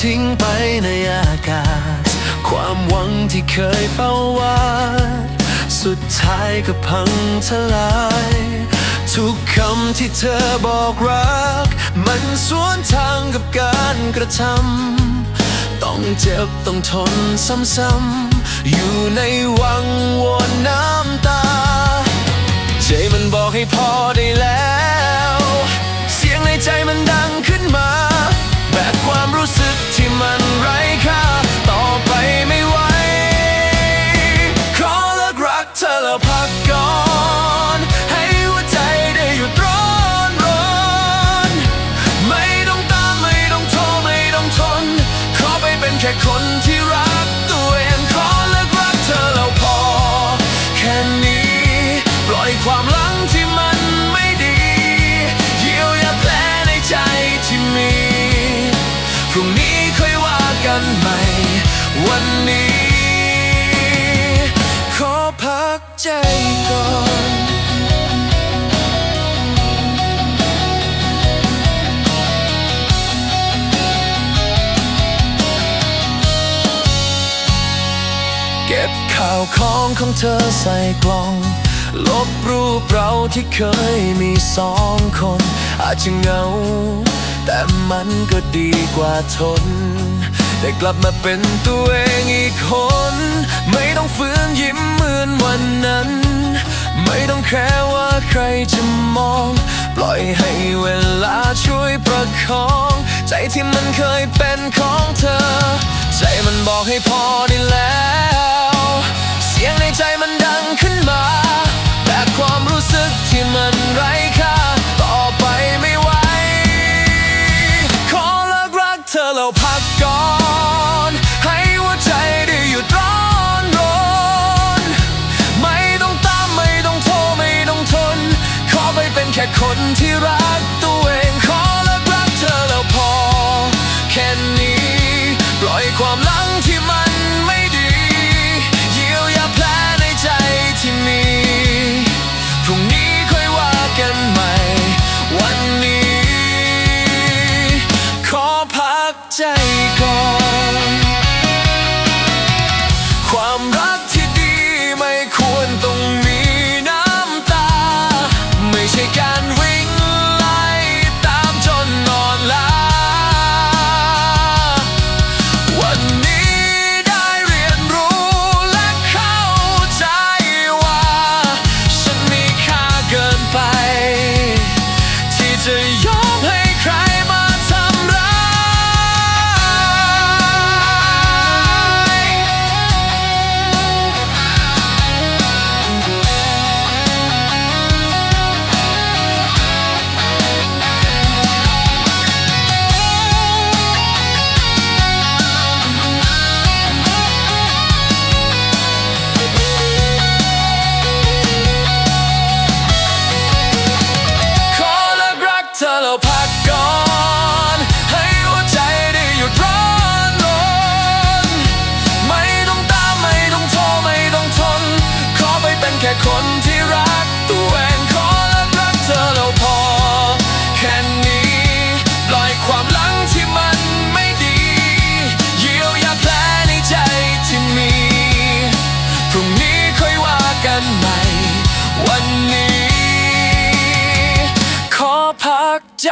ทิ้งไปในอากาศ ความหวังที่เคยเฝ้าวาดสุดท้ายก็พังทลาย ทุกคำที่เธอบอกรัก มันสวนทางกับการกระทำต้องเจ็บต้องทนซ้ำๆอยู่ในวัง เก็บข่าวของของเธอใส่กล่อง ลบรูปเราที่เคยมีสองคน อาจจะเหงา แต่มันก็ดีกว่าทน ได้กลับมาเป็นตัวเองอีกคน ไม่ต้องฝืนยิ้มเหมือนวันนั้น ไม่ต้องแค่ว่าใครจะมอง ปล่อยให้เวลาช่วยประคอง ใจที่มันเคยเป็นของเธอ ใจมันบอกให้พอ ค่คนที่รักตัวเองขอเลิกรักเธอแล้วพอ แค่นี้ ปล่อยความหลังที่มันไม่ดีเยียวยาแผลในใจที่มี พรุ่งนี้ค่อยว่ากันใหม่ วันนี้ ขอพักใจก่อน แค่คนที่รักตัวเองขอเลิกรักเธอแล้วพอ แค่นี้ปล่อยความหลังที่มันไม่ดี เยียวยาแผลในใจที่มี พรุ่งนี้ค่อยว่ากันใหม่ วันนี้ ขอพักใจ